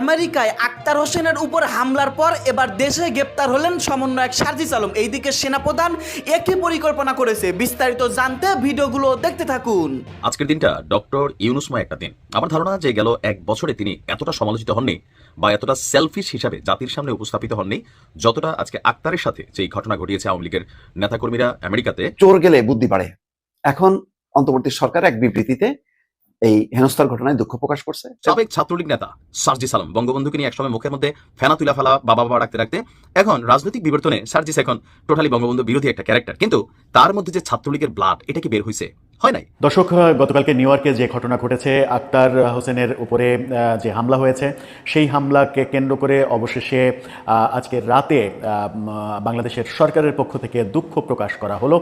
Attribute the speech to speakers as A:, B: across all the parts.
A: আমেরিকায় আক্তার হোসেনের উপর হামলার পর এবার দেশে গ্রেপ্তার হলেন সমন্বয়ক সার্জিস আলম। এইদিকে সেনাপ্রধান একই পরিকল্পনা করেছে। বিস্তারিত জানতে ভিডিওগুলো দেখতে থাকুন।
B: আজকের দিনটা ডক্টর ইউনুসময় একটা দিন। আমার ধারণা যে গেল এক বছরে তিনি এতটা সমালোচিত হননি বা এতটা সেলফিশ হিসাবে জাতির সামনে উপস্থাপিত হননি যতটা আজকে আক্তারের সাথে যেই ঘটনা ঘটিয়েছে আওয়ামী লীগের নেতাকর্মীরা আমেরিকাতে।
C: চোর গেলে বুদ্ধি বাড়ে। এখন অন্তর্বর্তী সরকার এক বিবৃতিতে এই হেনস্থার ঘটনায় দুঃখ প্রকাশ করছে।
B: সাবেক ছাত্রলীগ নেতা সার্জিস আলম বঙ্গবন্ধুকে নিয়ে একসময় মুখের মধ্যে ফেনা তুলা ফেলা বাবা বাবা রাখতে রাখতে এখন রাজনৈতিক বিবর্তনে সার্জিস এখন টোটালি বঙ্গবন্ধু বিরোধী একটা ক্যারেক্টার। কিন্তু তার মধ্যে যে ছাত্রলীগের ব্লাড এটা কি বের হয়েছে হয় নাই?
D: দর্শক গতকালকে নিউ ইয়র্কে যে ঘটনা ঘটেছে আক্তার হোসেনের উপরে যে হামলা হয়েছে সেই হামলাকে কেন্দ্র করে অবশেষে আজকে রাতে বাংলাদেশের সরকারের পক্ষ থেকে দুঃখ প্রকাশ করা হলো।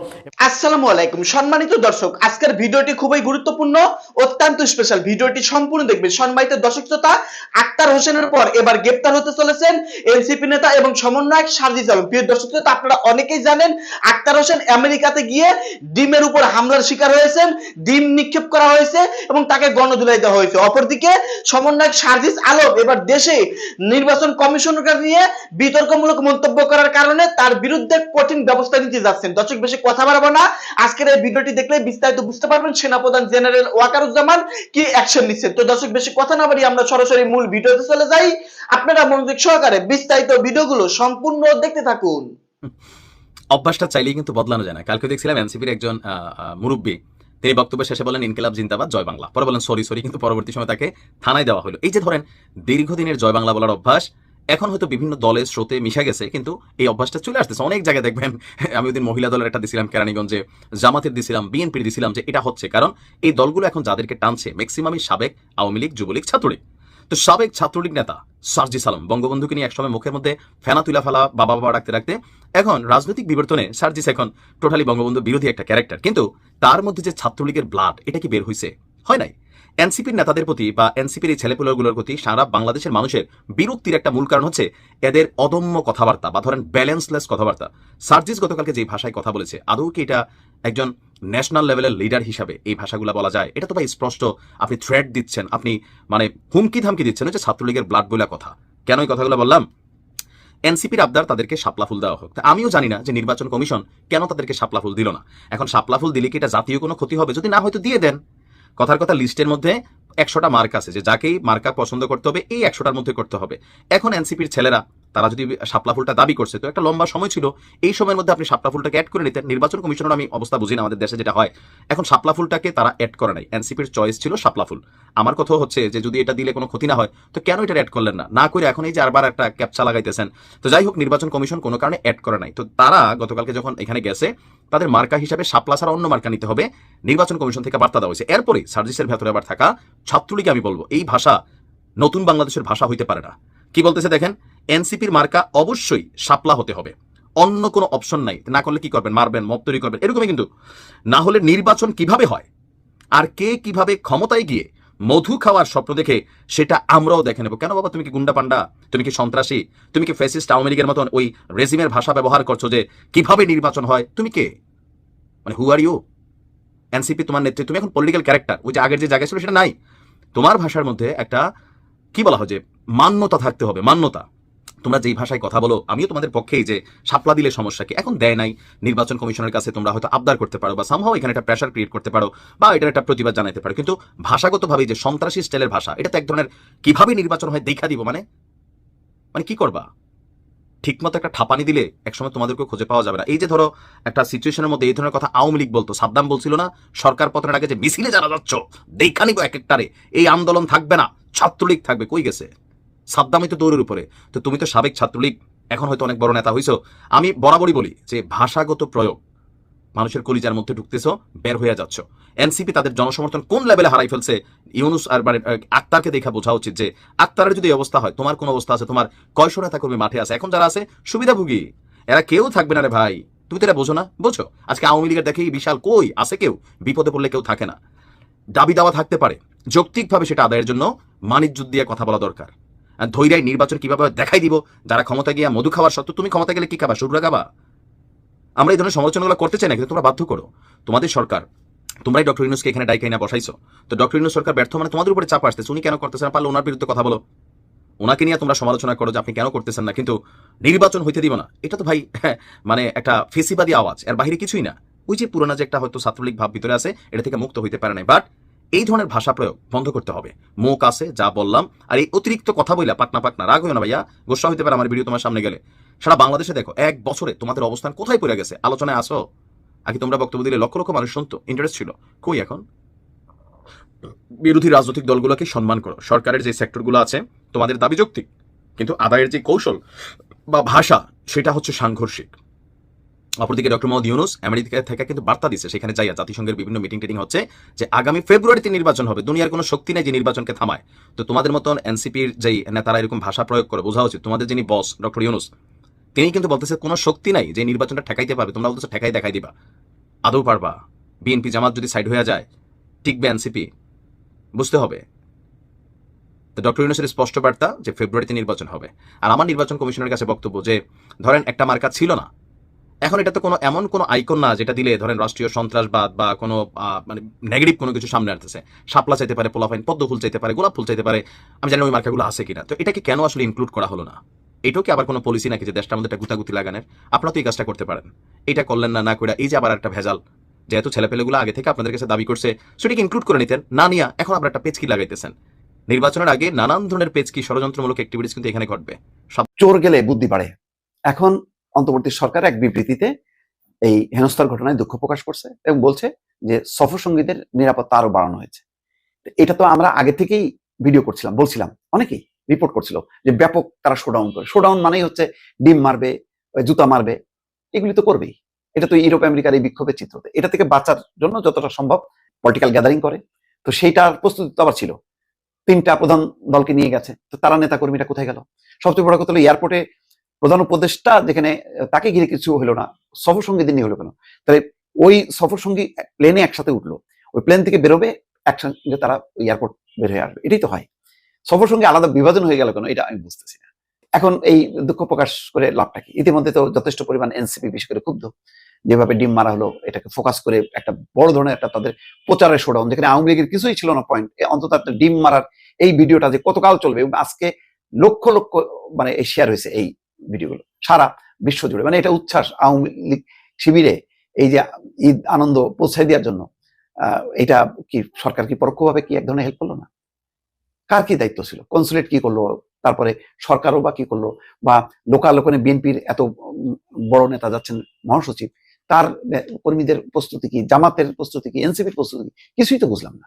A: আসসালামু আলাইকুম। সম্মানিত দর্শক আজকের ভিডিওটি খুবই গুরুত্বপূর্ণ অত্যন্ত স্পেশাল ভিডিওটি সম্পূর্ণ দেখবেন। সম্মানিত দর্শক শ্রোতা আক্তার হোসেনের পর এবার গ্রেপ্তার হতে চলেছেন এনসিপি নেতা এবং সমন্বয়ক সার্জিস আলম। প্রিয় দর্শক শ্রোতা আপনারা অনেকেই জানেন আক্তার হোসেন আমেরিকাতে গিয়ে ডিমের উপর হামলার শিকার হয়েছেন ডিম নিক্ষেপ করা হয়েছে এবং তাকে গণধুলাই দেওয়া হয়েছে। অপরদিকে সমন্বয়ক সার্জিস আলম এবার দেশে নির্বাচন কমিশনকে নিয়ে বিতর্কমূলক মন্তব্য করার কারণে তার বিরুদ্ধে কঠিন ব্যবস্থা নিতে যাচ্ছেন। দর্শক, বেশি কথা বাড়াবো না। আজকের এই ভিডিওটি দেখলে বিস্তারিত বুঝতে পারবেন সেনাপ্রধান জেনারেল ওয়াকারুজ্জামান কি অ্যাকশন নিচ্ছেন। তো দর্শক, বেশি কথা না বাড়ি আমরা সরাসরি মূল ভিডিওতে চলে যাই। আপনারা মনোযোগ সহকারে বিস্তারিত ভিডিওগুলো সম্পূর্ণ দেখতে থাকুন।
B: অভ্যাসটা চাইলেই কিন্তু বদলানো যায় না। কালকে দেখছিলাম এনসিপির একজন মুরব্বী তিনি বক্তব্য শেষে বলেন, ইনকিলাব জিন্দাবাদ, জয় বাংলা। পরে বলেন, সরি সরি। কিন্তু পরবর্তী সময় তাকে থানায় দেওয়া হলো এই যে ধরেন, দীর্ঘদিনের জয় বাংলা বলার অভ্যাস, এখন হয়তো বিভিন্ন দলের স্রোতে মিশে গেছে, কিন্তু এই অভ্যাসটা চলে আসতেছে। অনেক জায়গায় দেখবেন, আমি ওদিন মহিলা দলের একটা দিছিলাম, কেরানীগঞ্জে জামাতের দিছিলাম, বিএনপির দিছিলাম যে এটা হচ্ছে। কারণ এই দলগুলো এখন যাদেরকে টানছে ম্যাক্সিমামই সাবেক আওয়ামী লীগ, যুবলীগ, ছাত্রলীগ। তো সাবেক ছাত্রলীগ নেতা সার্জি সালাম, বঙ্গবন্ধুকে নিয়ে একসময় মুখের মধ্যে ফেনা তুলা ফেলা বাবা বাবা রাখতে রাখতে এখন রাজনৈতিক বিবর্তনে সার্জিস এখন টোটালি বঙ্গবন্ধু বিরোধী একটা ক্যারেক্টার কিন্তু তার মধ্যে যে ছাত্রলীগের ব্লাড এটা কি বের হয়েছে হয় নাই? এনসিপির নেতাদের প্রতি বা এনসিপির এই ছেলেপুলেগুলোর প্রতি সারা বাংলাদেশের মানুষের বিরক্তির একটা মূল কারণ হচ্ছে এদের অদম্য কথাবার্তা বা ধরেন ব্যালেন্সলেস কথাবার্তা। সার্জিস গতকালকে যে ভাষায় কথা বলেছে, আদৌ কি এটা একজন ন্যাশনাল লেভেলের লিডার হিসাবে এই ভাষাগুলো বলা যায়? এটা তো ভাই স্পষ্ট, আপনি থ্রেট দিচ্ছেন, আপনি মানে হুমকি ধামকি দিচ্ছেন যে ছাত্রলীগের ব্লাড বলে কথা। কেন এই কথাগুলো বললাম? এনসিপির আবদার তাদেরকে শাপলা ফুল দেওয়া হোক। আমিও জানি না যে নির্বাচন কমিশন কেন তাদেরকে শাপলা ফুল দিল না। এখন শাপলা ফুল দিলে কি এটা জাতীয় কোনো ক্ষতি হবে? যদি না হয়তো দিয়ে দেন। কথার কথা লিস্টের মধ্যে একশোটা মার্ক আছে, যে যাকেই মার্কা পছন্দ করতে হবে, এই একশোটার মধ্যে করতে হবে। এখন এনসিপির ছেলেরা তারা যদি শাপলা ফুলটা দাবি করছে, তো একটা লম্বা সময় ছিল। এই সময়ের মধ্যে আপনি শাপলা ফুলটাকে অ্যাড করে নিতেন। নির্বাচন কমিশনের আমি অবস্থা বুঝি না আমাদের দেশে যেটা হয়। এখন শাপলা ফুলটাকে তারা অ্যাড করে নাই। এনসিপির চয়েস ছিল শাপলা ফুল। আমার কথা হচ্ছে যে, যদি এটা দিলে কোনো ক্ষতি না হয়, তো কেন এটা অ্যাড করলেন না? না করে এখন এই যে আরবার একটা ক্যাপচা লাগাইতেছেন। তো যাই হোক, নির্বাচন কমিশন কোনো কারণে অ্যাড করে নাই। তো তারা গতকালকে যখন এখানে গেছে, তাদের মার্কা হিসাবে শাপলা ছাড়া অন্য মার্কা নিতে হবে। নির্বাচন কমিশন থেকে বার্তা দেওয়া হয়েছে। এরপরে সার্জিসের ভেতরে আবার থাকা ছাত্রলীগ, আমি বলব, এই ভাষা নতুন বাংলাদেশের ভাষা হইতে পারে না। কি বলতেছে দেখেন? এনসিপির মার্কা অবশ্যই শাপলা হতে হবে। অন্য কোনো অপশন নাই। না করলে কি করবেন? মারবেন মত তৈরি করবেন, এরকমই কিন্তু। না হলে নির্বাচন কীভাবে হয়? আর কে কীভাবে ক্ষমতায় গিয়ে মধু খাওয়ার স্বপ্ন দেখে, সেটা আমরাও দেখে নেব। কেন বাবা, তুমি কি গুন্ডা পান্ডা তুমি কি সন্ত্রাসী? তুমি কি ফেসিস্ট আওয়ামী লীগের মতন ওই রেজিমের ভাষা ব্যবহার করছ যে কীভাবে নির্বাচন হয়? তুমি কে? মানে হু আর ইউ এনসিপি তোমার নেতৃত্ব তুমি এখন পলিটিক্যাল ক্যারেক্টার ওই যে আগের যে জায়গা ছিল সেটা নাই। তোমার ভাষার মধ্যে একটা, কি বলা হয় যে, মান্যতা থাকতে হবে, মান্যতা। তোমরা যেই ভাষায় কথা বলো, আমিও তোমাদের পক্ষেই যে সাপলা দিলে সমস্যা কি এখন দেয় নাই। নির্বাচন কমিশনের কাছে তোমরা হয়তো আবদার করতে পারো বা সামহাও এখানে একটা প্রেশার ক্রিয়েট করতে পারো বা এটার একটা প্রতিবাদ জানাতে পারো। কিন্তু ভাষাগতভাবে যে সন্ত্রাসী স্টাইলের ভাষা, এটা তো এক ধরনের কীভাবে নির্বাচন হয় দেখা দিব মানে? মানে কি করবা? ঠিকমতো একটা ঠাপানি দিলে একসময় তোমাদেরকে খুঁজে পাওয়া যাবে না। এই যে ধরো একটা সিচুয়েশনের মধ্যে এই ধরনের কথা আওয়ামী লীগ বলতো, সাদ্দাম বলছিল না, সরকার পতনের আগে যে মিছিলে যারা যাচ্ছ, দেখা নিব এক একটারে। এই আন্দোলন থাকবে না, ছাত্রলীগ থাকবে, কই গেছে? সাদ্দামই তো দৌড়ের উপরে। তো তুমি তো সাবেক ছাত্রলীগ, এখন হয়তো অনেক বড় নেতা হইছো। আমি বরাবরই বলি যে ভাষাগত প্রয়োগ, মানুষের কলিজার মধ্যে ঢুকতেছো, বের হয়ে যাচ্ছ। এনসিপি তাদের জনসমর্থন কোন লেভেলে হারাই ফেলছে, ইউনুস আর মানে আক্তারকে দেখা বোঝা উচিত যে আক্তারের যদি অবস্থা হয়, তোমার কোন অবস্থা আছে? তোমার কয়শো নেতা কর্মী মাঠে আছে? এখন যারা আছে, সুবিধাভোগী। এরা কেউ থাকবে না রে ভাই। তুমি তো এটা বোঝো না? বোঝো। আজকে আওয়ামী লীগের দেখেই বিশাল কই আছে কেউ? বিপদে পড়লে কেউ থাকে না। দাবি দাওয়া থাকতে পারে। যৌক্তিকভাবে সেটা আদায়ের জন্য মানিজ্য দিয়ে কথা বলা দরকার। ধৈর্যায় নির্বাচন কীভাবে দেখাই দিব? যারা ক্ষমতা গিয়া মধু খাওয়ার সত্ত্বেও তুমি ক্ষমতা গেলে কি খাবা? শুরু খাবা? আমরা এই ধরনের সমালোচনাগুলো করতে চাই না, কিন্তু তোমরা বাধ্য করো। তোমাদের সরকার, তোমরাই ডক্টর ইউনুসকে এখানে ডাইকাই না বসাইছো। তো ডক্টর ইউনুস সরকার ব্যর্থ মানে তোমাদের উপরে চাপ আসতেছে, উনি কেন করতেছে না পারলে ওনার বিরুদ্ধে কথা বলো। ওনাকে নিয়ে তোমরা সমালোচনা করো যে আপনি কেন করতেছেন না, কিন্তু নির্বাচন হইতে দিব না। এটা তো ভাই মানে একটা ফেসিবাদী আওয়াজ, এর বাহিরে কিছুই না। ওই যে পুরোনো যে একটা হয়তো ছাত্রলীগ ভাব ভিতরে আছে, এটা থেকে মুক্ত হইতে পারে নাই। বাট এই ধরনের ভাষা প্রয়োগ বন্ধ করতে হবে। মুখ আছে যা বললাম, আর এই অতিরিক্ত কথা বইলা পাকনা পাকনা রাগ হইও না ভাইয়া, গোসা হইতে পারে আমার ভিডিও তোমার সামনে গেলে। সারা বাংলাদেশে দেখো, এক বছরে তোমাদের অবস্থান কোথায় পড়ে গেছে? আলোচনায় আসো। আগে তোমরা বক্তব্য দিলে লক্ষ লক্ষ মানুষ শুনতো ইন্টারেস্ট ছিল। কই এখন? বিরোধী রাজনৈতিক দলগুলোকে সম্মান করো। সরকারের যে সেক্টরগুলো আছে, তোমাদের দাবি যৌক্তিক। কিন্তু আদায়ের যে কৌশল বা ভাষা, সেটা হচ্ছে সাংঘর্ষিক। অপরদিকে ডক্টর মোহাম্মদ ইউনুস আমেরিকা থেকে কিন্তু বার্তা দিচ্ছে সেখানে যাইয়া জাতিসংঘের বিভিন্ন মিটিং টিটিং হচ্ছে যে আগামী ফেব্রুয়ারিতে নির্বাচন হবে। দুনিয়ার কোনো শক্তি নেই যে নির্বাচনকে থামায়। তো তোমাদের মতন এনসিপির যেই নেতারা এরকম ভাষা প্রয়োগ করে, বোঝা উচিত। তোমাদের যিনি বস ডক্টর ইউনুস, তিনি কিন্তু বলতেছে কোনো শক্তি নাই যে নির্বাচনটা ঠেকাইতে পারবে। তোমরা বলতেছো ঠেকাই দেখাই দিবা। আদৌ পারবা? বিএনপি জামাত যদি সাইড হয়ে যায়, টিকবে এনসিপি? বুঝতে হবে। তো ডক্টর ইউনুসের স্পষ্ট বার্তা যে ফেব্রুয়ারিতে নির্বাচন হবে। আর আমার নির্বাচন কমিশনের কাছে বক্তব্য যে, ধরেন একটা মার্কা ছিল না এখন এটা তো কোনো এমন কোনো আইকন না যেটা দিলে ধরেন রাষ্ট্রীয় সন্ত্রাসবাদ বা কোনো মানে নেগেটিভ কোনো কিছু সামনে আসতেছে শাপলা চাইতে পারে পোলাফাইন পদ্ম ফুল চাইতে পারে, গোলাপ ফুল চাইতে পারে, আমি জানি ওই মার্কাগুলো আছে কিনা। তো এটাকে কেন আসলে ইনক্লুড করা হলো না? এটাও কি আবার কোনো পলিসি নাকি যে দেশটার মধ্যে একটা গুতাগুতি লাগানোর? আপনারা তো এই কাজটা করতে পারেন। এটা করলেন না না করে এই যে আবার একটা ভেজাল। যেহেতু ছেলেপেলেগুলো আগে থেকে আপনাদের কাছে দাবি করছে, সেটাকে ইনক্লুড করে নিতেন। না নিয়া এখন আপনার একটা পেজকি লাগাইতেছেন। নির্বাচনের আগে নানান ধরনের পেজকি ষড়যন্ত্রমূলক অ্যাক্টিভিটিস কিন্তু এখানে ঘটবে।
C: সব চোর গেলে বুদ্ধি বাড়ে। এখন অন্তর্বর্তী সরকার এক বিবৃতিতে এই হেনস্থার ঘটনায় দুঃখ প্রকাশ করছে এবং বলছে যে সফর সঙ্গীদের নিরাপত্তা আরও বাড়ানো হয়েছে। এটা তো আমরা আগে থেকেই ভিডিও করছিলাম, বলছিলাম, অনেকেই রিপোর্ট করছিল যে ব্যাপক তারা শোডাউন করে। শোডাউন মানেই হচ্ছে ডিম মারবে জুতা মারবে, এগুলি তো করবেই। এটা তো ইউরোপ আমেরিকার এই বিক্ষোভের চিত্র। এটা থেকে বাঁচার জন্য যতটা সম্ভব পলিটিক্যাল গ্যাদারিং করে। তো সেইটার প্রস্তুতি তো আবার ছিল। তিনটা প্রধান দলকে নিয়ে গেছে। তো তারা নেতা কর্মীরা কোথায় গেল? সবচেয়ে বড় কথা হলো এয়ারপোর্টে প্রধান উপদেষ্টা যেখানে, তাকে ঘিরে কিছু হলো না। সফর সঙ্গীদের নিয়ে হলো কেন? তাহলে ওই সফর সঙ্গী প্লেনে একসাথে উঠল। ওই প্লেন থেকে বেরোবে, একসঙ্গে তারা এয়ারপোর্ট বের হয়ে আসবে। এটাই তো হয়। সফর সঙ্গে আলাদা বিভাজন হয়ে গেল কেন? এটা আমি বুঝতেছি না। এখন এই দুঃখ প্রকাশ করে লাভটা কি? ইতিমধ্যে তো যথেষ্ট পরিমাণ এনসিপি বিশেষ করে ক্ষুব্ধ। যেভাবে ডিম মারা হলো, এটাকে ফোকাস করে একটা বড় ধরনের একটা তাদের প্রচারের শোডাউন যেখানে আওয়ামী লীগের কিছুই ছিল না পয়েন্ট অন্তত ডিম মারার এই ভিডিওটা যে কতকাল চলবে আজকে লক্ষ লক্ষ মানে শেয়ার হয়েছে এই ভিডিওগুলো, সারা বিশ্ব জুড়ে। মানে এটা উচ্ছ্বাস আওয়ামী লীগ শিবিরে এই যে ঈদ আনন্দ পৌঁছাই দেওয়ার জন্য এটা কি সরকার কি পরোক্ষভাবে কি এক ধরনের হেল্প করল না? কার কি দায়িত্ব ছিল? কনসুলেট কি করল? তারপরে সরকারও বা কি করল? বা লোকাল ওখানে বিএনপির এত বড় নেতা যাচ্ছেন মহাসচিব, তার কর্মীদের প্রস্তুতি কি? জামাতের প্রস্তুতি কি? এনসিপির প্রস্তুতি কিছুই তো বুঝলাম না।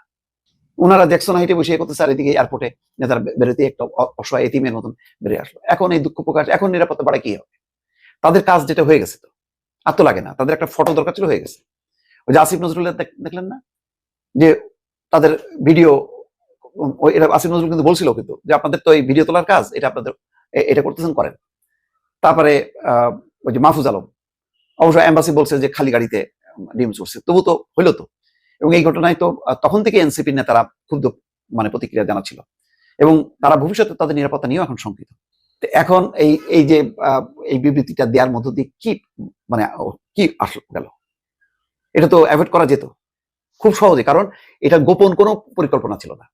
C: ওনারা জ্যাকসন হাইটে বসে করতে স্যার এদিকে এয়ারপোর্টে নেতারা বেরোতে একটা অসহায় এতিমের মতন বেরিয়ে আসলো। এখন এই দুঃখ প্রকাশ, এখন নিরাপত্তা বাড়ায় কি হবে? তাদের কাজ যেটা হয়ে গেছে তো, আর তো লাগে না। তাদের একটা ফটো দরকার ছিল, হয়ে গেছে। ওই যে আসিফ নজরুলের দেখ- দেখলেন না? যে তাদের ভিডিও এটা আসিফ নজরুল কিন্তু বলছিল কিন্তু, যে আপনাদের তো এই ভিডিও তোলার কাজ, এটা আপনাদের এটা করতেছেন, করেন। তারপরে ওই যে মাহফুজ আলম, অবশ্য এম্বাসি বলছে যে খালি গাড়িতে ডিম চড়ছে। তবু তো হইল তো। এবং এই ঘটনায় তো তখন থেকে এনসিপির নেতারা ক্ষুব্ধ মানে প্রতিক্রিয়া জানাচ্ছিল। এবং তারা ভবিষ্যতে তাদের নিরাপত্তা নিয়েও এখন শঙ্কিত। এখন এই এই যে এই বিবৃতিটা দেওয়ার মধ্য দিয়ে কি মানে কি আসল গেল? এটা তো অ্যাভয়েড করা যেত। খুব সহজে, কারণ এটা গোপন কোনো পরিকল্পনা ছিল না।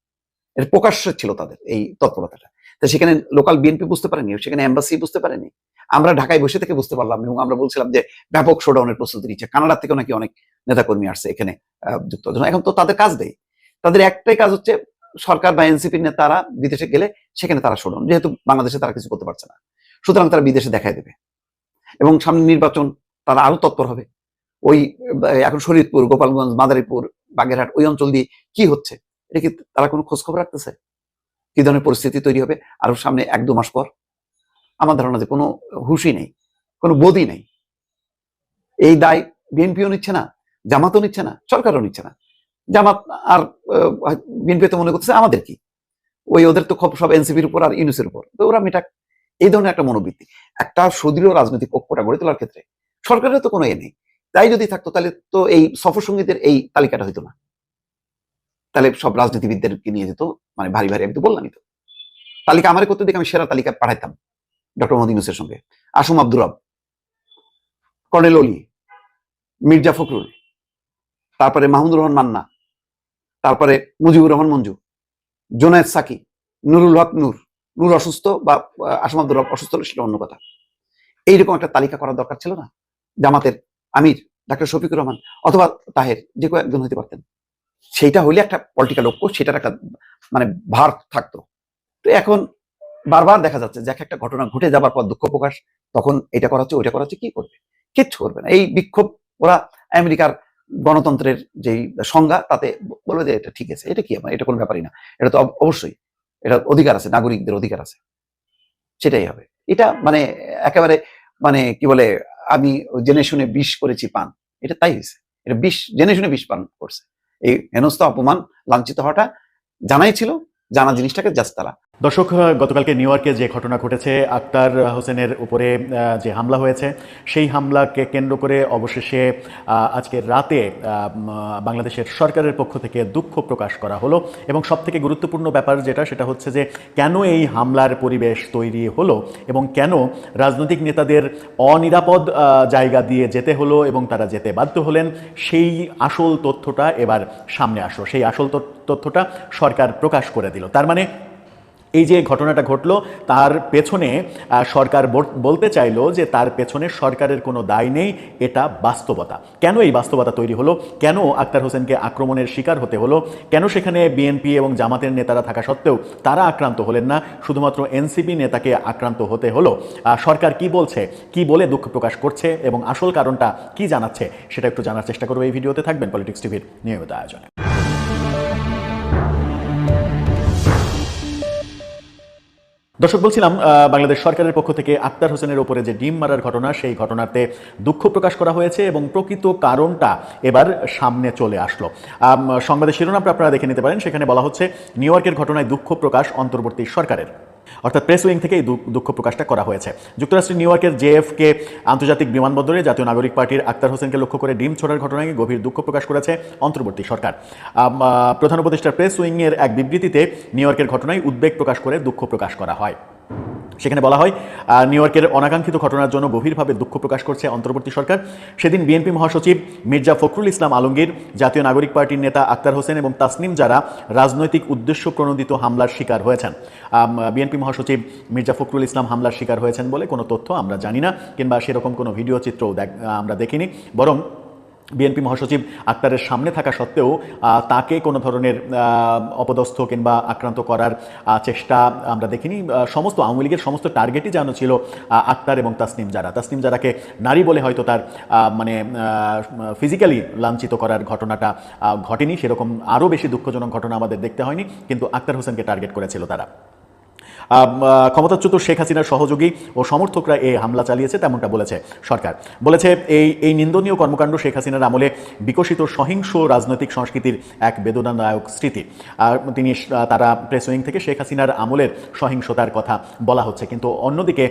C: এটা প্রকাশ্য ছিল তাদের এই তৎপরতাটা। তো সেখানে লোকাল বিএনপি বুঝতে পারেনি, সেখানে এম্বাসি বুঝতে পারেনি। আমরা ঢাকায় বসে থেকে বুঝতে পারলাম এবং আমরা বলছিলাম যে ব্যাপক শোডাউনের প্রস্তুতি নিচ্ছে। কানাডা থেকেও নাকি অনেক নেতাকর্মী আসছে এখানে যুক্ত এখন তো তাদের কাজ দেয় তাদের একটাই কাজ হচ্ছে সরকার বা এনসিপির নেতারা বিদেশে গেলে সেখানে তারা শোডাউন যেহেতু বাংলাদেশে তারা কিছু করতে পারছে না। সুতরাং তারা বিদেশে দেখায় দেবে। এবং সামনে নির্বাচন, তারা আরও তৎপর হবে। ওই এখন শরীয়তপুর, গোপালগঞ্জ, মাদারীপুর, বাগেরহাট, ওই অঞ্চল দিয়ে কি হচ্ছে? এটা কি তারা কোনো খোঁজ খবর রাখতেছে? কি ধরনের পরিস্থিতি তৈরি হবে? আরও সামনে এক দু মাস পর? আমার ধারণা যে কোনো হুশই নেই, কোনো বোধই নেই। এই দায় বিএনপিও নিচ্ছে না, জামাতও নিচ্ছে না, সরকারও নিচ্ছে না। জামাত আর বিএনপি তো মনে করতেছে আমাদের কি? ওই ওদের তো সব এনসিপির উপর আর ইউনুসের উপর। তো ওরা মেটাক। এই ধরনের একটা মনোবৃত্তি, একটা সুদৃঢ় রাজনৈতিক ঐক্যটা গড়ে তোলার ক্ষেত্রে সরকারের তো কোনো এ নেই। তাই যদি থাকতো, তাহলে তো এই সফর সঙ্গীতের এই তালিকাটা হইতো না। তাহলে সব রাজনীতিবিদদেরকে নিয়ে যেত? মানে ভারী ভারী, আমি তো বললামই তো। তালিকা আমার করতে দেখে আমি সেরা তালিকা পাঠাইতাম ডক্টর মোহাম্মদ ইউনুসের সঙ্গে। আসুম আব্দুর রব, কর্নেল অলি, মির্জা ফখরুল, তারপরে মাহমুদুর রহমান মান্না, তারপরে মুজিবুর রহমান মঞ্জু, জোনায়েদ সাকি, নুরুল হক নূর নূর অসুস্থ বা আসাম আব্দুর রব অসুস্থ সেটা অন্য কথা। এইরকম একটা তালিকা করার দরকার ছিল না? জামাতের আমির ডাক্তার শফিকুর রহমান অথবা তাহের, যে কেউ একজন হইতে পারতেন। সেইটা হইলে একটা পলিটিক্যাল ঐক্য সেটার একটা মানে ভার থাকতো। তো এখন বারবার দেখা যাচ্ছে যে একটা ঘটনা ঘটে যাবার পর দুঃখ প্রকাশ, তখন এটা করা হচ্ছে, ওইটা করা হচ্ছে, কি করবে? কিচ্ছু করবে না। এই বিক্ষোভ, ওরা আমেরিকার গণতন্ত্রের যেই সংজ্ঞা, তাতে বলবে যে এটা ঠিক আছে, এটা কি আমার, এটা কোনো ব্যাপারই না। এটা তো অবশ্যই, এটা অধিকার আছে, নাগরিকদের অধিকার আছে। সেটাই হবে। এটা মানে একেবারে মানে কি বলে, আমি জেনে শুনে বিষ করেছি পান। এটা তাই হয়েছে এটা বিষ, জেনে শুনে বিষ পান করছে। এই হেনস্থা অপমান লাঞ্ছিত হওয়াটা জানাই ছিল। জানা জিনিসটাকে জাস্ট তারা
D: দর্শক গতকালকে নিউ ইয়র্কে যে ঘটনা ঘটেছে, আক্তার হোসেনের উপরে যে হামলা হয়েছে, সেই হামলাকে কেন্দ্র করে অবশেষে আজকে রাতে বাংলাদেশের সরকারের পক্ষ থেকে দুঃখ প্রকাশ করা হলো। এবং সবথেকে গুরুত্বপূর্ণ ব্যাপার যেটা, সেটা হচ্ছে যে, কেন এই হামলার পরিবেশ তৈরি হলো এবং কেন রাজনৈতিক নেতাদের অনিরাপদ জায়গা দিয়ে যেতে হলো এবং তারা যেতে বাধ্য হলেন, সেই আসল তথ্যটা এবার সামনে আসলো। সেই আসল তথ্যটা সরকার প্রকাশ করে দিল। তার মানে এই যে ঘটনাটা ঘটলো, তার পেছনে সরকার বলতে চাইলো যে তার পেছনে সরকারের কোনো দায় নেই, এটা বাস্তবতা। কেন এই বাস্তবতা তৈরি হলো? কেন আক্তার হোসেনকে আক্রমণের শিকার হতে হলো? কেন সেখানে বিএনপি এবং জামাতের নেতারা থাকা সত্ত্বেও তারা আক্রান্ত হলেন না? শুধুমাত্র এনসিপি নেতাকে আক্রান্ত হতে হলো? সরকার কি বলছে? কি বলে দুঃখ প্রকাশ করছে? এবং আসল কারণটা কি জানাচ্ছে? সেটা একটু জানার চেষ্টা করব এই ভিডিওতে। থাকবেন পলিটিক্স টিভির নিয়মিত আয়োজনে। দর্শক, বলছিলাম বাংলাদেশ সরকারের পক্ষ থেকে আক্তার হোসেনের ওপরে যে ডিম মারার ঘটনা, সেই ঘটনাতে দুঃখ প্রকাশ করা হয়েছে এবং প্রকৃত কারণটা এবার সামনে চলে আসলো। সংবাদের শিরোনামটা আপনারা দেখে নিতে পারেন। সেখানে বলা হচ্ছে, নিউ ইয়র্কের ঘটনায় দুঃখ প্রকাশ অন্তর্বর্তী সরকারের। অর্থাৎ প্রেস উইং থেকে এই দুঃখ প্রকাশটা করা হয়েছে। যুক্তরাষ্ট্রের নিউ ইয়র্কের জেএফকে আন্তর্জাতিক বিমানবন্দরে জাতীয় নাগরিক পার্টির আক্তার হোসেনকে লক্ষ্য করে ডিম ছোড়ার ঘটনায় গভীর দুঃখ প্রকাশ করেছে অন্তর্বর্তী সরকার। প্রধান উপদেষ্টার প্রেস উইংয়ের এক বিবৃতিতে নিউ ইয়র্কের ঘটনায় উদ্বেগ প্রকাশ করে দুঃখ প্রকাশ করা হয়। সেখানে বলা হয় নিউ ইয়র্কের অনাকাঙ্ক্ষিত ঘটনার জন্য গভীরভাবে দুঃখ প্রকাশ করছে অন্তর্বর্তী সরকার। সেদিন বিএনপি মহাসচিব মির্জা ফখরুল ইসলাম আলমগীর, জাতীয় নাগরিক পার্টির নেতা আক্তার হোসেন এবং তাসনিম যারা রাজনৈতিক উদ্দেশ্য প্রণোদিত হামলার শিকার হয়েছেন। বিএনপি মহাসচিব মির্জা ফখরুল ইসলাম হামলার শিকার হয়েছেন বলে কোনো তথ্য আমরা জানি না, কিংবা সেরকম কোনো ভিডিও চিত্রও আমরা দেখিনি। বরং বিএনপি মহাসচিব আক্তারের সামনে থাকা সত্ত্বেও তাকে কোনো ধরনের অপদস্থ কিংবা আক্রান্ত করার চেষ্টা আমরা দেখিনি। সমস্ত আওয়ামী লীগের সমস্ত টার্গেটই যেন ছিল আক্তার এবং তাসনিম যারা তাসনিম যারাকে নারী বলে হয়তো তার মানে ফিজিক্যালি লাঞ্ছিত করার ঘটনাটা ঘটেনি। সেরকম আরও বেশি দুঃখজনক ঘটনা আমাদের দেখতে হয়নি, কিন্তু আক্তার হোসেনকে টার্গেট করেছিল তারা। ক্ষমতাচ্যুত শেখ হাসিনার সহযোগী ও সমর্থকরা এই হামলা চালিয়েছে, তেমনটা বলেছে সরকার। বলেছে এই এই নিন্দনীয় কর্মকাণ্ড শেখ হাসিনার আমলে বিকশিত সহিংস রাজনৈতিক সংস্কৃতির এক বেদনাদায়ক স্মৃতি। আর তিনি তারা প্রেস উইং থেকে শেখ হাসিনার আমলের সহিংসতার কথা বলা হচ্ছে। কিন্তু অন্যদিকে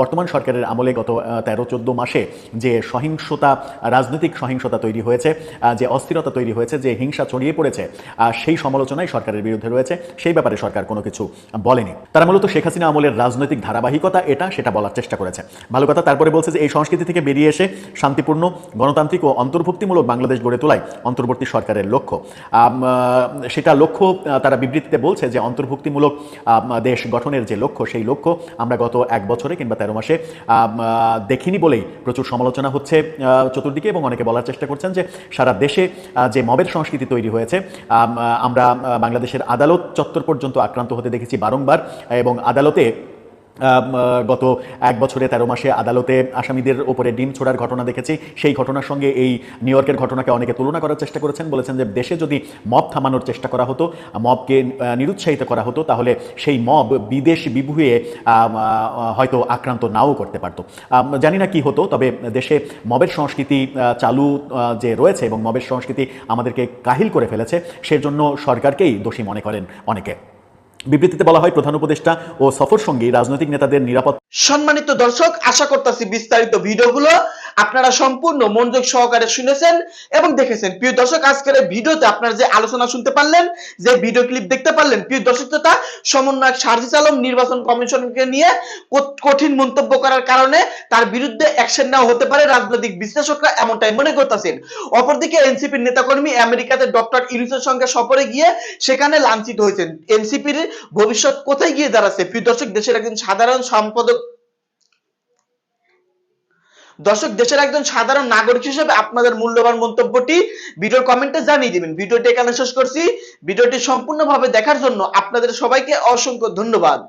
D: বর্তমান সরকারের আমলে গত তেরো, চোদ্দ মাসে যে সহিংসতা, রাজনৈতিক সহিংসতা তৈরি হয়েছে যে অস্থিরতা তৈরি হয়েছে, যে হিংসা ছড়িয়ে পড়েছে সেই সমালোচনাই সরকারের বিরুদ্ধে রয়েছে। সেই ব্যাপারে সরকার কোনো কিছু বলেনি। তারা মূলত শেখ হাসিনা আমলের রাজনৈতিক ধারাবাহিকতা এটা সেটা বলার চেষ্টা করেছে। ভালো কথা, তারপরে বলছে যে এই সংস্কৃতি থেকে বেরিয়ে এসে শান্তিপূর্ণ, গণতান্ত্রিক ও অন্তর্ভুক্তিমূলক বাংলাদেশ গড়ে তোলাই অন্তর্বর্তী সরকারের লক্ষ্য। সেটা লক্ষ্য তারা বিবৃতিতে বলছে যে অন্তর্ভুক্তিমূলক দেশ গঠনের যে লক্ষ্য, সেই লক্ষ্য আমরা গত এক বছরে কিংবা তেরো মাসে দেখিনি বলেই প্রচুর সমালোচনা হচ্ছে চতুর্দিকে এবং অনেকে বলার চেষ্টা করছেন যে সারা দেশে যে মবের সংস্কৃতি তৈরি হয়েছে আমরা বাংলাদেশের আদালত চত্বর পর্যন্ত আক্রান্ত হতে দেখেছি বারংবার। এবং আদালতে গত এক বছরে তেরো মাসে আদালতে আসামিদের ওপরে ডিম ছোড়ার ঘটনা দেখেছি। সেই ঘটনার সঙ্গে এই নিউ ইয়র্কের ঘটনাকে অনেকে তুলনা করার চেষ্টা করেছেন। বলেছেন যে দেশে যদি মব থামানোর চেষ্টা করা হতো, মবকে নিরুৎসাহিত করা হতো, তাহলে সেই মব বিদেশ বিভুয়ে হয়তো আক্রান্ত নাও করতে পারতো। জানি না কি হতো, তবে দেশে মবের সংস্কৃতি চালু যে রয়েছে এবং মবের সংস্কৃতি আমাদেরকে কাহিল করে ফেলেছে, সেজন্য সরকারকেই দোষী মনে করেন অনেকে। বিবৃতিতে বলা হয় প্রধান উপদেষ্টা ও সফর সঙ্গী রাজনৈতিক নেতাদের নিরাপত্তা
A: সম্মানিত দর্শক, আশা করতেছি বিস্তারিত ভিডিওগুলো আপনারা সম্পূর্ণ মনোযোগ সহকারে শুনেছেন এবং দেখেছেন। প্রিয় দর্শক, আজকের এই ভিডিওতে আপনারা যে আলোচনা শুনতে পারলেন, যে ভিডিও ক্লিপ দেখতে পারলেন, প্রিয় দর্শক তথা সমন্বয়ক শারজিস আলম নির্বাচন কমিশনকে নিয়ে কঠিন মন্তব্য করার কারণে তার বিরুদ্ধে অ্যাকশন নেওয়া হতে পারে রাজনৈতিক বিশ্লেষকরা এমনটাই মনে করতেছেন। অপরদিকে এনসিপির নেতাকর্মী আমেরিকাতে ডক্টর ইউনুসের সঙ্গে সফরে গিয়ে সেখানে লাঞ্ছিত হয়েছেন। এনসিপির ভবিষ্যৎ কোথায় গিয়ে দাঁড়াচ্ছে? প্রিয় দর্শক, দেশের একজন সাধারণ সম্পাদক দর্শক, দেশের একজন সাধারণ নাগরিক হিসেবে আপনাদের মূল্যবান মন্তব্যটি ভিডিওর কমেন্টে জানিয়ে দিবেন। ভিডিওটি এখানে শেষ করছি। ভিডিওটি সম্পূর্ণভাবে দেখার জন্য আপনাদের সবাইকে অসংখ্য ধন্যবাদ।